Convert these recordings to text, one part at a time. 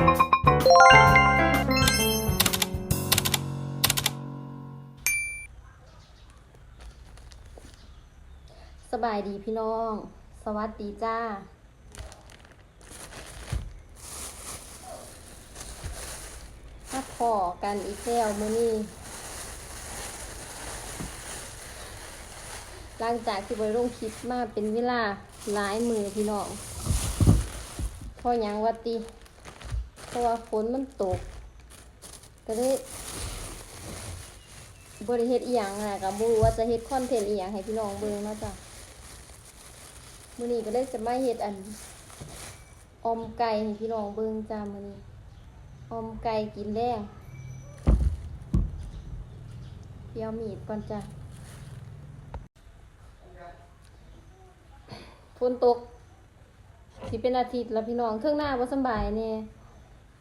สบายดีพี่น้อง สวัสดีจ้า ถ้าพอกันอีกแล้วมื้อนี้หลังจากที่บริลงคลิปมาเป็นเวลาหลายมือพี่น้องพราะหยังวัดติ เพราะว่าฝนมันตก ก็เลยบริเฮ็ดอีหยังน่ะก็บ่รู้ว่าจะเฮ็ดคอนเทนต์อีหยังให้พี่น้องเบิ่งเนาะจ้ะมื้อนี้ก็เลยจะมาเฮ็ดอันอมไก่ให้พี่น้องเบิ่งจ้ามื้อนี้อมไก่กินแรงเดี๋ยวมีดก่อนจ้ะฝนตกสิเป็นอาทิตย์แล้วพี่น้องเครื่องหน้าบ่สบายแน่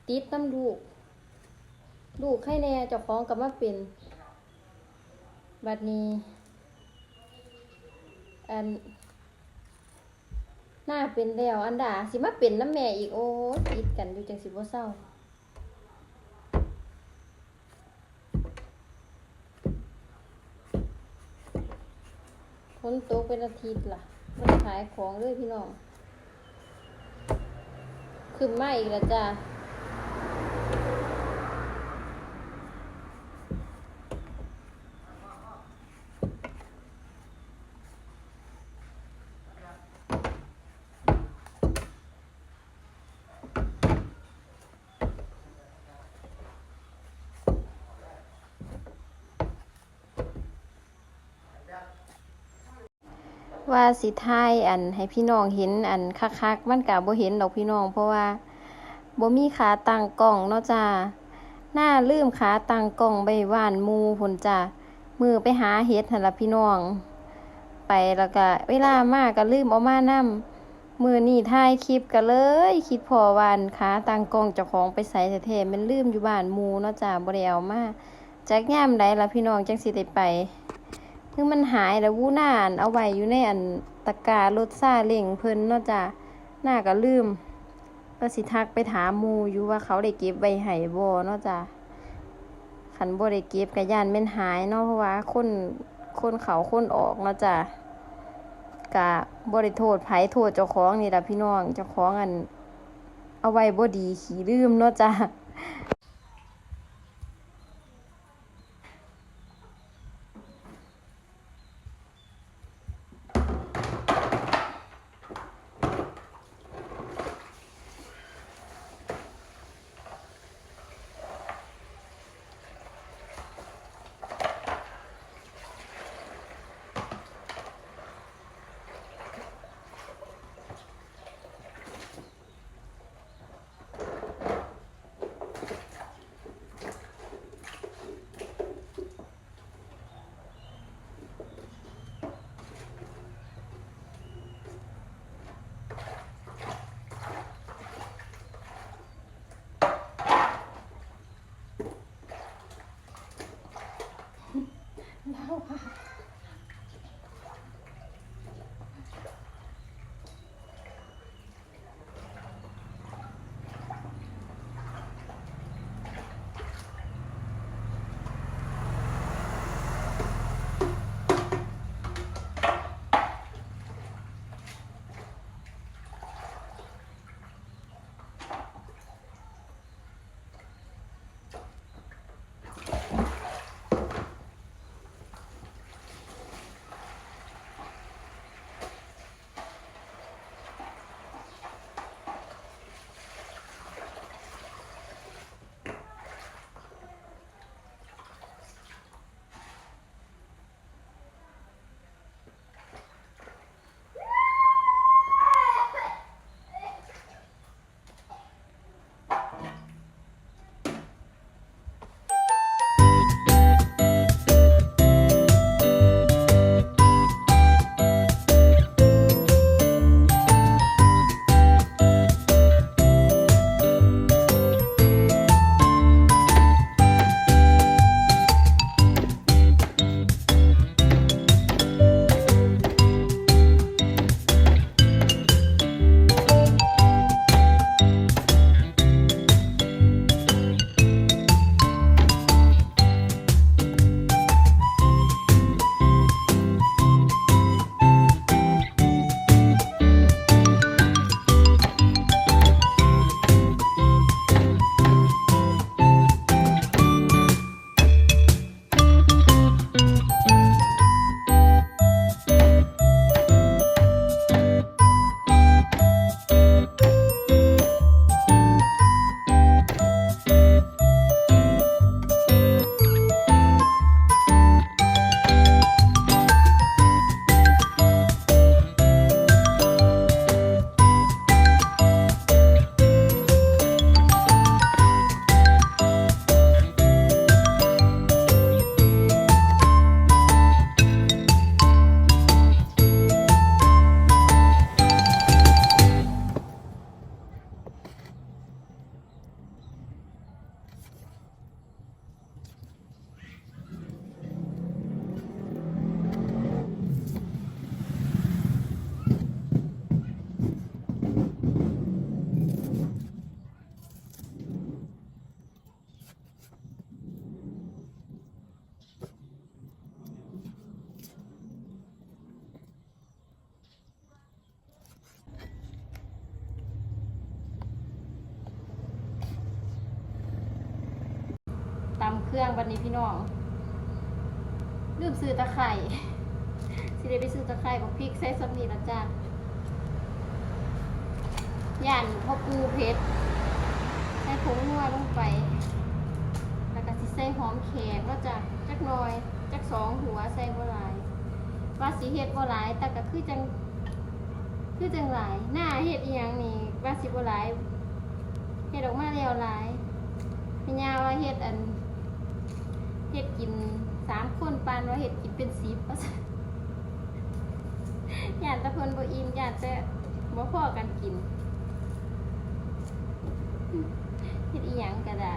ติดน้ำลูก ลูกไข้แน่เจ้าของกับมาเป็น บัดนี้ อันหน้าเป็นแล้ว อันดาสิมาเป็นน้ำแม่อีกโอ้ยติดกันอยู่จังสิบ่เศร้าฝนตกเป็นอาทิตย์ล่ะม่ได้ขายของเลยพี่น้อง ขึ้นมาอีกแล้วจ้า ว่าสิทายอันให้พี่น้องเห็นอันคักๆมันกะบ่เห็นดอกพี่น้อง เพราะว่าบ่มีขาตั้งกล้องเนาะจ้าหน้าลืมขาตั้งกล้องไปว่านมูพุ่นจ้ามือไปหาเฮ็ดหั่นล่ะพี่น้อง ไปแล้วก็เวลามาก็ลืมเอามานํมือนี่ถ่ายคลิปก็เลย คิดพอวันขาตั้งกล้องเจ้าของไปใส่แท้ๆมันลืมอยู่บ้านมูเนาะจ้าบ่ได้เอามาจักยามใดล่ะพี่น้องจังสิได้ไป ถึงมันหายแล้ววู้นาอันเอาไว้อยู่ในอันตะการถซาเล่งเพิ่นเนาะจ้ะหน้าก็ลืมก็สิทักไปถามมูอยู่ว่าเขาได้เก็บไว้ให้บ่เนาะจ้ะคันบ่ได้เก็บก็ย่านแม่นหายเนาะเพราะว่าคนคนเขาคนออกเนาะจ้ะก็บ่ได้โทษไผโทษเจ้าของนี่ล่ะพี่น้องเจ้าของอัน เอาไว้บ่ดีขี้ลืมเนาะจ้ะ บัดนี้พี่น้องลืมซื้อตะไคร่สิได้ไปซื้อตะไคร่กับพริกใส่สดนี่ละจ้าย่านพ่อปูเพชรใส่ผงนัวลงไป แล้วก็สิใส่หอมแขกแล้วจ้ะจักหน่อย จักสองหัวใส่บ่หลายว่าสิเฮ็ดบ่หลาย แต่ก็คือจังคือจังหลาย หน้าเฮ็ดอีหยังนี่ว่าสิบ่หลายเฮ็ดออกมาแล้วหลายพี่ยาว่าเฮ็ดอัน เห็ดกินสามคนปานว่าเห็ดกินเป็นสิบว่าซั่นญาติแต่เพิ่นบอิมอยาติแต่บ่พอกันกินเห็ดอีหยังก็ได้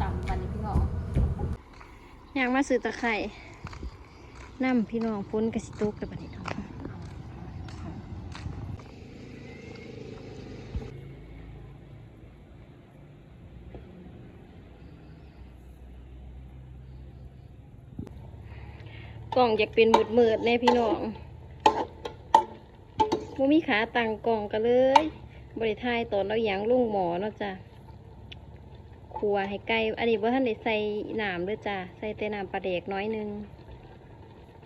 ต่ำวันนี้พี่น้องอ ยากมาซื้อตะไคร่น้ำพี่น้องพ้นกระสิตุกแต่บัดนี้เนกล่องอยากเป็นหมุดเมืดแน่พี่น้องบ่มีขาตั้งกล่องกันเลย บริทายตอนเราหยางลุ่งหมอเนาะจ้ะ ขัวให้ไก่อันนี้ว่าท่านได้ใส่น้ำด้วยจ้ะใส่แต่น้ำปลาเด็กน้อยนึง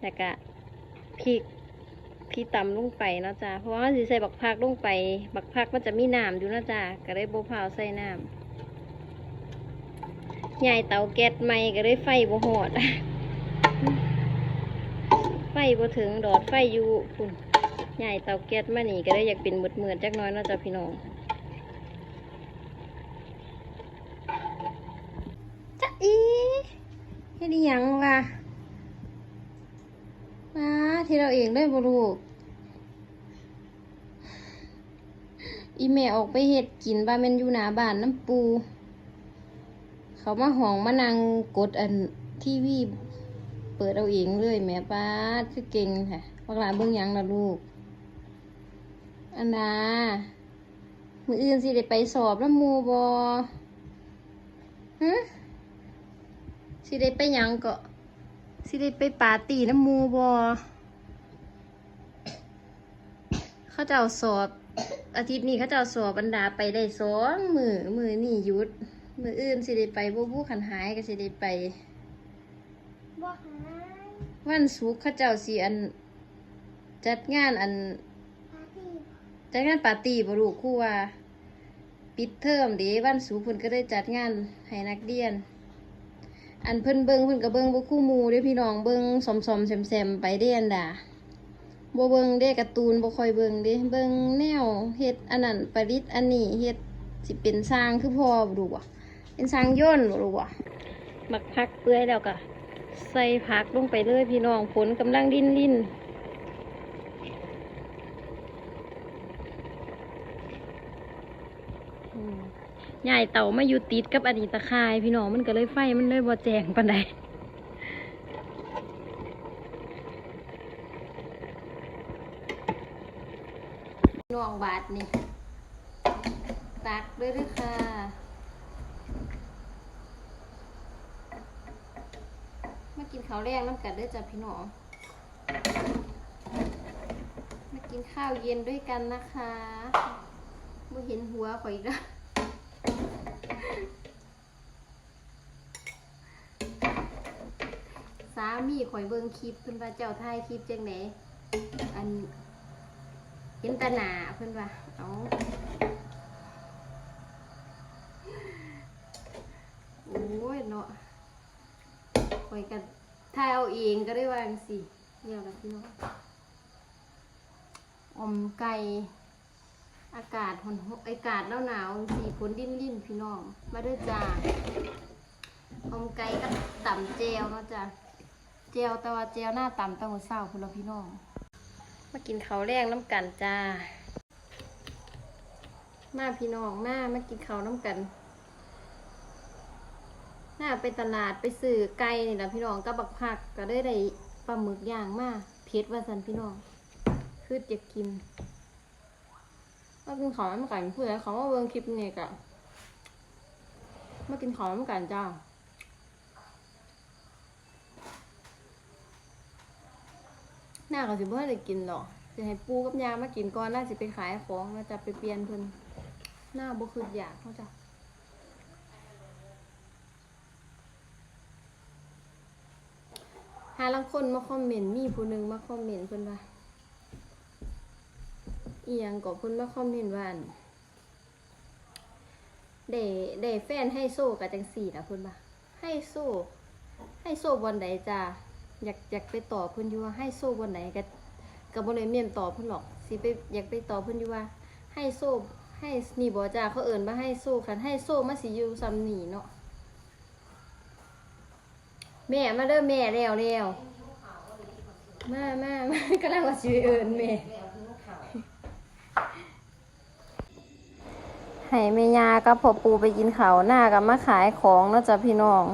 แล้วก็พริกพริกตำลงไปเนาะจ้ะเพราะว่าสิใส่บักพักลงไป บักพักมันจะมีน้ำอยู่เนาะจ้ะก็ได้โบพาวใส่น้ำใหญ่เตาแก๊สใหม่ก็ได้ไฟบ่หอดไฟบ่ถึงดอดไฟอยู่คุณใหญ่เตาแก๊สมานี่ก็ได้อยากเป็นมืดมืดๆจักน้อยเนาะจ้ะพี่น้อง จะอีเฮ็ดอีหยังวะมาที่เราเองได้บ่ลูกอีแม่ออกไปเฮ็ดกินบ้าแมนอยู่หนาบ้านน้ำปู เขามาห้องมานั่งกดอันทีวีเปิดเอาเองเลยแม่ป้าดคือเก่งค่ะบักหลาเบิ่งยังละลูก อันดามืออื่นสิได้ไปสอบน้ำหมูบ่ฮะ สิได้ไปหยังก็สิได้ไปปาร์ตี้น้ำมูบอเขาจะเอาสอบ อาทิตย์นี้เขาจะเอาสอบบรรดาไปได้สองมือมือนี่ยุด มืออื่นสิได้ไปบูบูขันหายก็สิได้ไปบ่หายวันศุกร์เขาเจ้าสิอัน จัดงานอัน ปาร์ตี้จัดงานปาร์ตี้บลูกครู่ว่า ปิดเทอมเด้วันศุกร์เพิ่นก็ได้จัดงานให้นักเรียน อันเพิ่นเบิงเพิ่นก็เบิงบ่คู่มูเด้พี่น้องเบิงสมๆแซมๆไปเด้อันดาบ่เบิงเด้การ์ตูนบ่ค่อยเบิงเด้เบิงแนวเฮ็ดอันนั้นประดิษฐ์อันนี้เฮ็ดสิเป็นสร้างคือพ่อบ่รู้บ่เป็นสร้างย่นบ่รู้บ่มักพักเปื่อยแล้วก็ใส่ผักลงไปเลยพี่น้องฝนกำลังดิ้นลิ้น ใหญ่เต่ามาอยู่ติดกับอดีตะคายพี่น้องมันก็เลยไฟมันเลยบ่แจงปานใดน้องบาทนี่ ตักด้วยด้วยค่ะมากินข้าวแรงน้ำกัดด้วยจ้ะพี่น้องมากินข้าวเย็นด้วยกันนะคะบ่เห็นหัวข่อยอีกแล้ว สามีข่อยเบิ่งคลิปเพิ่นว่าเจ้าถ่ายคลิปจังไดอันเห็นตาหนาเพิ่นว่าเอาโอ้ยเนาะข่อยก็ถ่ายเอาเองก็ได้วางซี่เดี๋ยละพี่น้องอมไก่ อากาศหอนอากาศหนาวหนาวสีฝนดิ้นลิ้นพี่น้อง มาด้อจ้าอมไก่กับต่ำเจลเนาะจ้าเจลแต่ว่าเจลหน้าต่ำตั้งหัวเศร้าคุณเราพี่น้อง มากินข้าวแรงน้ำกันจ้า มาพี่น้องมามากินข้าวน้ำกันหน้าไปตลาดไปซื้อไก่นี่แหละพี่น้องกับบักผักก็ได้ได้ปลาหมึกย่างมาเผ็ดว่าสันพี่น้อง คือจะกิน มากินข้าวน้ำกันเพื่อให้เขามาเบิ่งคลิปนี้กะมากินข้าวน้ำกันจ้าหน้าก็สิบ่ได้กินหรอกจะให้ปูกับยามากินก่อนน่าสิไปขายของแล้วจะไปเปลี่ยนเพิ่นหน้าบ่คืออยากเขาจ้ะหาลังคนมาคอมเมนต์มีผู้หนึ่งมาคอมเมนต์เพิ่นว่า อียังก็เพิ่นมาคอมเมนต์ว่าอั่นได้ได้แฟนให้โซ่กับจังสี่นะเพิ่นว่าให้โซ่ให้โซ่บนใดจ้าอยากอยากไปต่อเพิ่นอยู่ว่าให้โซ่บนไหนก็ก็บ่ได้เมียนต่อเพิ่นหรอกสิไปอยากไปต่อเพิ่นอยู่ว่า ให้โซ่ให้นี่บ่จ้าเขาเอิ้นว่าให้โซ่คันให้โซ่มาสิอยู่ซ้ำนี่เนาะแม่มาเด้อแม่แล้วแล้วมามามากำลังว่าชื่อเอิญแม่ ให้แม่ยากับพ่อปูไปกินเขาหน้ากับมาขายของเนาะจ้ะพี่น้อง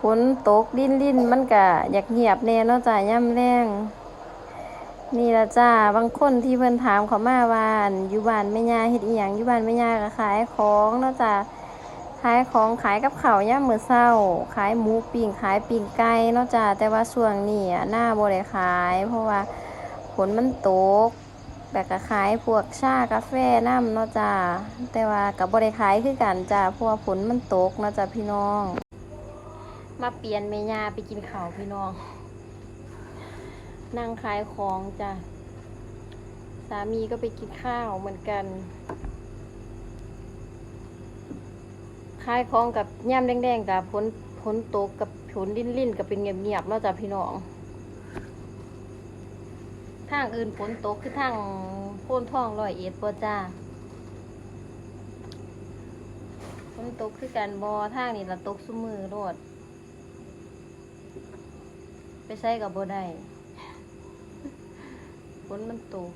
ฝนตกลิ้นลิ้นมันกะอยากเงียบแน่เนาะจ้ะย่ำแรงนี่ละจ้าบางคนที่เพิ่นถามเขามาว่าอั่นอยู่บ้านแม่ยาเฮ็ดอีหยังอยู่บ้านแม่ยาก็ขายของเนาะจ้ะขายของขายกับเขาย่ามือเช้า ขายหมูปิ้งขายปิ้งไก่เนาะจ้าแต่ว่าช่วงนี้หน้าบ่ได้ขาย เพราะว่าฝนมันตก แต่ก็ขายพวกชากาแฟน้ำเนาะจ้าแต่ว่าก็บ่ได้ขายคือกันจ้าเพราะว่าฝนมันตกเนาะจ้าพี่น้อง มาเปลี่ยนเมยาไปกินข้าวพี่น้อง นั่งขายของจ้าสามีก็ไปกินข้าวเหมือนกันขายของกับย่ำแดงๆกับผลผลตกกับผลลิ้นลินๆกับเป็นเงียบๆเนาะจ้ะพี่น้อง ทางอื่นฝนตกคือทางโพ้นท่องลอยเอ็ดบ่จ้าฝนตกคือกันบอทางนี่ละตกสุมือโลดไปใช้กับบ่ได้ฝนมันตก